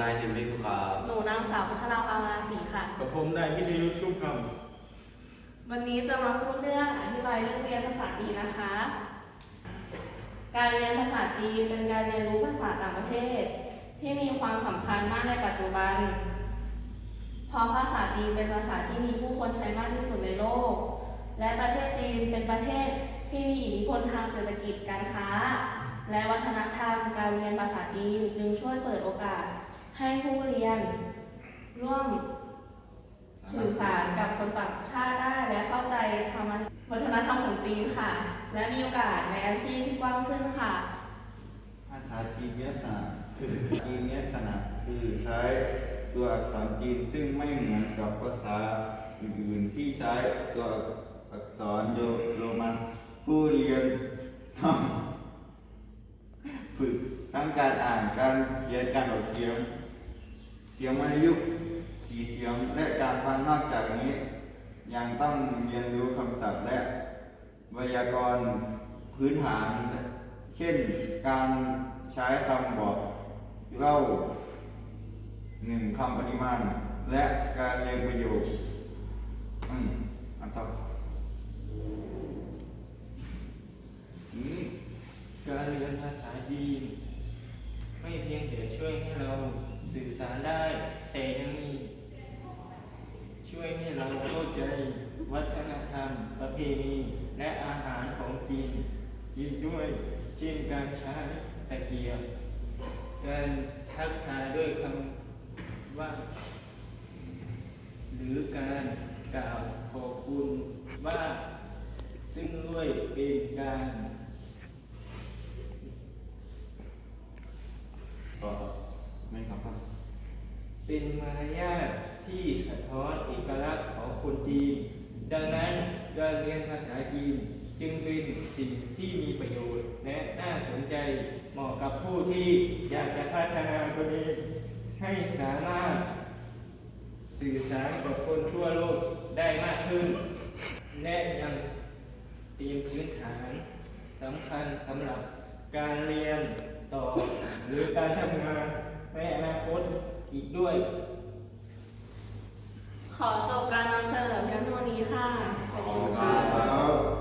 นายสิมริสุขาหนูนางสาวพัชราภามาศรีค่ะ กับผมนายพิทยุชุบควันนี้จะมาพูดเรื่องอธิบายเรื่องเรียนภาษาจีนนะคะ การเรียนภาษาจีนเป็นการเรียนรู้ภาษาต่างประเทศ ที่มีความสำคัญมากในปัจจุบัน เพราะภาษาจีนเป็นภาษาที่มีผู้คนใช้มากที่สุดในโลก และประเทศจีนเป็นประเทศที่มีอิทธิพลทางเศรษฐกิจการค้าและวัฒนธรรมการเรียนภาษาจีนจึงช่วยเปิดโอกาส ให้ผู้เรียน ร่วมสื่อสารกับคนต่างชาติได้และเข้าใจธรรมวัฒนธรรมของจีนค่ะ และมีโอกาสในอาชีพที่กว้างขึ้นค่ะ ภาษาจีนลักษณะคือจีนลักษณะคือใช้ตัวอักษรจีนซึ่งไม่เหมือนกับภาษาอื่นๆที่ใช้ตัวอักษรโรมันผู้เรียนต้องฝึกทั้งการอ่านการเขียนการออกเสียง เสียงวรรณยุกต์สีเสียงและการฟังนอกจากนี้ ยังต้องเรียนรู้คำศัพท์และไวยากรณ์พื้นฐาน เช่นการใช้คำบอกเล่าหนึ่งคำปริมาณ และการเรียงประโยคอืมอันต่อการเรียนภาษาจีนไม่เพียงแต่ช่วยให้เรา สื่อสารได้ แต่ยังมี ช่วยให้เราเข้าใจวัฒนธรรม ประเพณี และอาหารของจีนอีกด้วยเช่นการใช้ตะเกียบการทักทายด้วยคำว่า หรือการกล่าวขอบคุณว่า ซึ่งด้วยเป็นการ ไม่ครับเป็นมารยาทที่สะท้อนเอกลักษณ์ของคนจีน ดังนั้นการเรียนภาษาจีนจึงเป็นสิ่งที่มีประโยชน์ และน่าสนใจเหมาะกับผู้ที่อยากจะพัฒนาตนเองให้สามารถสื่อสารกับคนทั่วโลกได้มากขึ้น และยังเตรียมพื้นฐานสำคัญสำหรับการเรียนต่อหรือการทำงาน ในอนาคตอีกด้วย ขอจบการนำเสนอเพียงเท่านี้ค่ะ ขอบคุณค่ะครับ